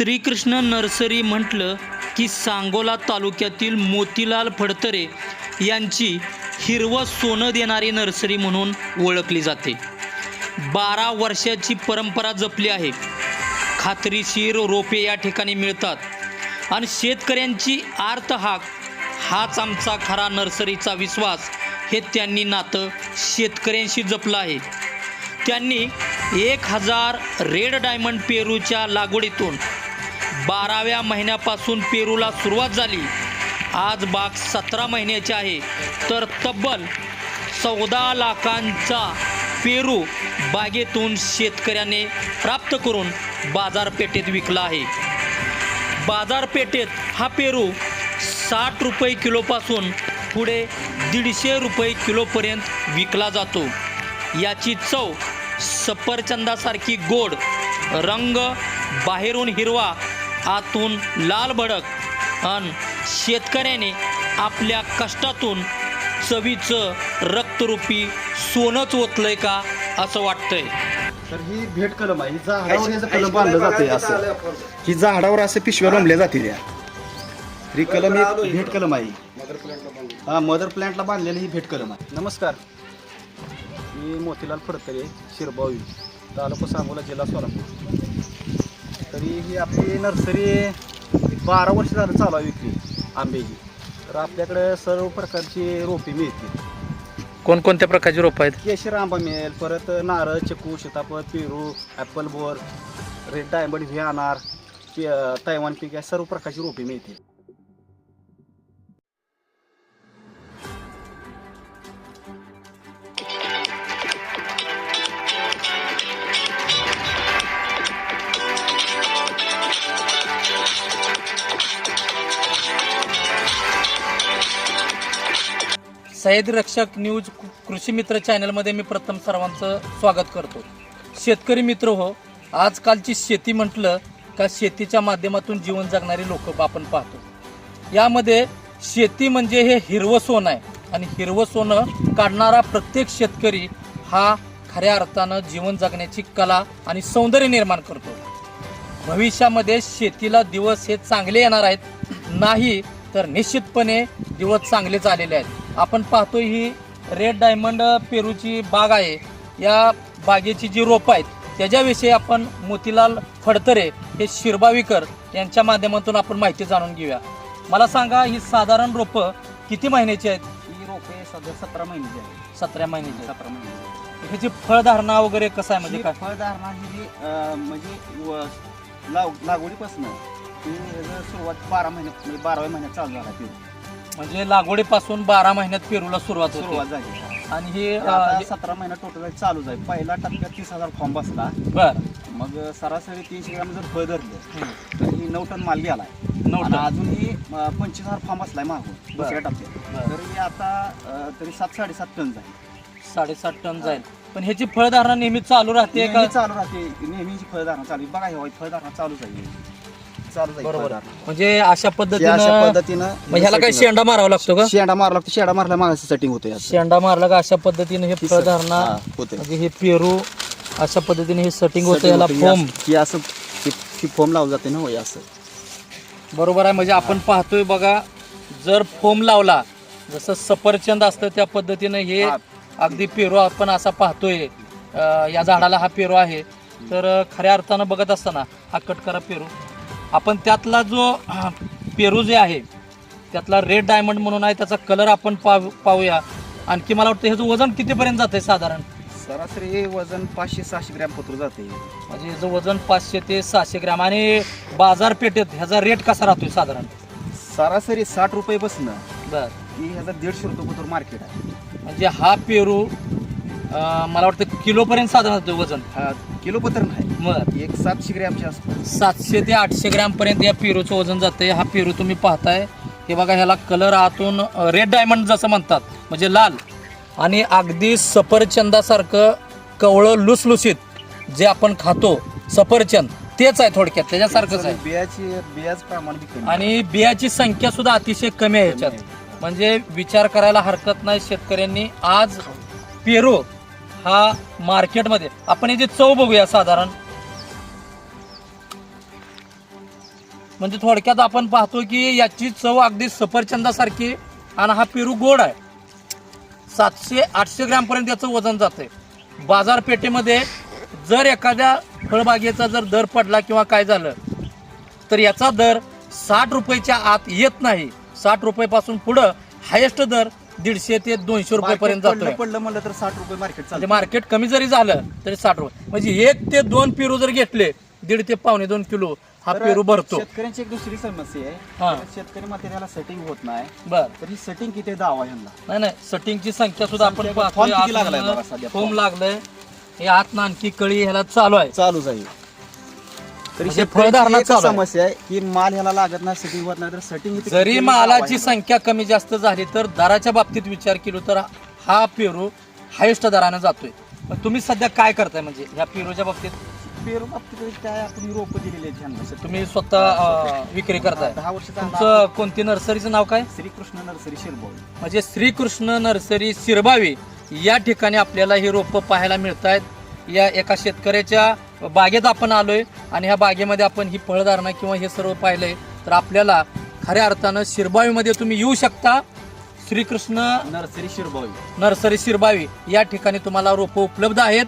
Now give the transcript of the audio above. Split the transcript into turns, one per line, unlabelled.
Shrikrishna nursery म्हटलं की सांगोला तालुक्यातील मोतीलाल फडतरे यांची हिरवं सोनं देणारी नर्सरी म्हणून ओळखली जाते. बारा वर्षाची परंपरा जपली आहे. खात्रीशीर रोपे या ठिकाणी मिळतात. आणि शेतकऱ्यांची आर्त हाक हाच आमचा खरा नर्सरीचा विश्वास हे त्यांनी नातं शेतकऱ्यांशी जपलं आहे. त्यांनी एक हजार रेड डायमंड पेरूच्या लागवडीतून बाराव्या महिन्यापासून पेरूला सुरुवात झाली. आज बाग सतरा महिन्याची आहे. तर तब्बल चौदा लाखांचा पेरू बागेतून शेतकऱ्याने प्राप्त करून बाजारपेठेत विकला आहे. बाजारपेठेत हा पेरू साठ रुपये किलोपासून पुढे दीडशे रुपये किलोपर्यंत विकला जातो. याची चव सफरचंदासारखी गोड रंग बाहेरून हिरवा आतून लाल भडक आणि शेतकऱ्याने आपल्या कष्टातून चवीचं रक्तरूपी सोनंच ओतलंय का असं वाटतंय.
तर ही भेट कलम आहे. ही झाडावर याचं कलम बांधलं जाते असं. ही झाडावर असं पिशव्या रमल्या जाते त्या ही कलम एक भेट कलम आहे. हा मदर प्लॅन्टला बांधलेली ही भेट कलम आहे. नमस्कार. मी मोतीलाल फडतरे शिरबावी तालुका सांगोला जिल्हा सोलापूर. तरी ही आपली नर्सरी बारा वर्ष झालं चालू आहे विक्री आंब्याची. तर आपल्याकडे सर्व प्रकारची रोपे मिळतील.
कोणकोणत्या प्रकारची रोपं आहेत?
केशर आंबा मिळेल परत नारळ चिकू सीताफळ पेरू ॲपल बोर रेड डायमंड व्ही अनार पि तैवान पीक या सर्व प्रकारची रोपे मिळतील.
सह्याद्री रक्षक न्यूज कृषी मित्र चॅनलमध्ये मी प्रथम सर्वांचं स्वागत करतो. शेतकरी मित्र हो आजकालची शेती म्हटलं का शेतीच्या माध्यमातून जीवन जगणारी लोक आपण पाहतो. यामध्ये शेती म्हणजे हे हिरवं सोनं आहे आणि हिरवं सोनं काढणारा प्रत्येक शेतकरी हा खऱ्या अर्थानं जीवन जगण्याची कला आणि सौंदर्य निर्माण करतो. भविष्यामध्ये शेतीला दिवस हे चांगले येणार आहेत नाही तर निश्चितपणे दिवस चांगलेच आलेले आहेत. आपण पाहतोय ही रेड डायमंड पेरूची बाग आहे. या बागेची जी रोपं आहेत त्याच्याविषयी आपण मोतीलाल फडतरे हे शिरबावीकर यांच्या माध्यमातून आपण माहिती जाणून घेऊया. मला सांगा ही साधारण रोपं किती महिन्याची आहेत?
ही रोपे सध्या सतरा महिन्याची आहे
सतरा महिन्याची आहेत.
सतरा महिन्याची
ह्याची फळधारणा वगैरे कसं आहे म्हणजे
ही
काय?
फळधारणा ही अं, म्हणजे व- लाव लागवडीपासून ती सुरुवात बारा महिन्यात म्हणजे बाराव्या महिन्यात चालू झाला पेरू
म्हणजे लागवडीपासून बारा महिन्यात पेरूला सुरुवात
सुरुवात
होते
झाली.
आणि हे अं,
सतरा महिना टोटल चालू आहे. पहिला टप्प्यात तीस हजार फॉर्म बसला.
बर.
मग सरासरी तीनशे ग्राम जर फळ धरलं. तर ही नऊ टन माल गेलाय.
नऊ टन.
अजूनही अं, पंचवीस हजार फॉर्म असलाय मागून. दुसऱ्या टप्प्यात.
बरं.
तर ही आता अं, तरी सात साडेसात टन जाईल.
साडेसात टन जाईल. पण ह्याची फळधारणा नेहमी चालू राहते का?
नेहमी चालू राहते. नेहमीची फळधारणा चालू आहे. बघा हे फळधारणा चालूच आहे.
बरोबर. म्हणजे अशा
ही अशा
पद्धतीनं
पद्धतीनं
मग ह्याला काय शेंडा मारावा लागतो का?
शेंडा मारला लागतो. शेंडा मारला मागायचं सेटिंग होते
शेंडा मारला का अशा पद्धतीने हे फळधारणा
होते
म्हणजे हे पेरू अशा पद्धतीने हे सेटिंग होतं याला फोम
की असं की फोम लावलं जाते ना होय असं.
बरोबर आहे. म्हणजे आपण पाहतोय बघा जर फोम लावला जसं सफरचंद असतं त्या पद्धतीनं हे
हा.
अगदी पेरू आपण असा पाहतोय. अं, या झाडाला हा पेरू आहे. तर अं, खऱ्या अर्थानं बघत असताना हा कटकरा पेरू. आपण त्यातला जो पेरू जे आहे त्यातला रेड डायमंड म्हणून आहे त्याचा कलर आपण पाहू पाहूया. आणखी मला वाटतं ह्याचं वजन कितीपर्यंत जाते साधारण?
सरासरी वजन पाचशे सहाशे ग्रॅम पत्र जाते
म्हणजे ह्याचं वजन पाचशे ते सहाशे ग्रॅम आणि बाजारपेठेत ह्याचा रेट कसा राहतोय साधारण?
सरासरी साठ रुपये बसणं
बर.
की ह्याचा दीडशे रुपये पत्र मार्केट आहे.
म्हणजे हा पेरू अं, मला वाटतं किलोपर्यंत साधारण होतं वजन.
हा किलो पत्र नाही.
मग?
एक सातशे ग्रॅमच्या आसपास.
सातशे ते आठशे ग्रॅम पर्यंत या पेरूचं वजन जाते. हा पेरू तुम्ही पाहताय. हे बघा ह्याला कलर आतून रेड डायमंड जसं म्हणतात म्हणजे लाल. आणि अगदी सफरचंदासारखं कवळं लुसलुसीत जे आपण खातो सफरचंद तेच आहे थोडक्यात. त्याच्यासारखंच आहे.
बियाची बियाच प्रमाण बी कमी.
आणि बियाची संख्या सुद्धा अतिशय कमी आहे ह्याच्यात म्हणजे विचार करायला हरकत नाही शेतकऱ्यांनी. आज पेरू हा मार्केटमध्ये. आपण याची चव बघूया साधारण. म्हणजे थोडक्यात आपण पाहतो की याची चव अगदी सफरचंदासारखी आणि हा पेरू गोड आहे. सातशे आठशे ग्रॅमपर्यंत याचं वजन जाते बाजारपेठेमध्ये जर एखाद्या फळबागेचा जर दर पडला किंवा काय झालं तर याचा दर साठ रुपयेच्या आत येत नाही. साठ रुपयेपासून पुढं हायेस्ट दर दीडशे ते दोनशे रुपयापर्यंत
Market
जातोय.
पडलं म्हणलं तर साठ रुपये मार्केट
म्हणजे
चालतं
मार्केट कमी जरी झालं तरी साठ रुपये. म्हणजे एक ते दोन पेरू जर घेतले दीड ते पावणे दोन किलो हा
तर
पेरू भरतो.
शेतकऱ्यांची एक दुसरी समस्या
हा.
आहे शेतकरी त्याला सेटिंग होत नाही.
बर.
तर ही सेटिंग किती दावा ह्यांना
नाही नाही सेटिंगची संख्या सुद्धा आपण
संख्या किती लागलाय बघा
आतनं
सध्या,
फोम
फॉर्म.
लागलंय. हे आत आणखी कळी ह्याला चालू आहे.
चालूच आहे. तरी
म्हणजे
शेतकऱ्याची
फळधारणा
एकच
चालू आहे.
समस्या आहे की माल ह्याला लागत नाही सेटिंग होत नाही तर सेटिंग
जरी मालाची संख्या कमी जास्त झाली तर दराच्या बाबतीत विचार केलो तर हा पेरू हायेस्ट दराने जातोय. पण तुम्ही सध्या काय करताय म्हणजे ह्या पेरूच्या बाबतीत?
पेरू बाबतीत काय आपण रोप दिलेली आहेत ह्यांना.
तुम्ही स्वतः अं, विक्री करताय.
दहा वर्षाचा
तुमचं कोणती नर्सरीचं नाव काय?
श्रीकृष्ण नर्सरी शिरबोळ
म्हणजे श्रीकृष्ण नर्सरी शिरबावी या ठिकाणी आपल्याला ही रोपं पाहायला मिळत आहेत या एका शेतकऱ्याच्या बागेत आपण आलोय आणि ह्या बागेमध्ये आपण ही फळधारणा किंवा हे सर्व पाहिलंय. तर आपल्याला खऱ्या अर्थानं शिरबावीमध्ये तुम्ही येऊ शकता. श्रीकृष्ण
नर्सरी शिरबोळ
नर्सरी शिरबावी या ठिकाणी तुम्हाला रोपं उपलब्ध आहेत.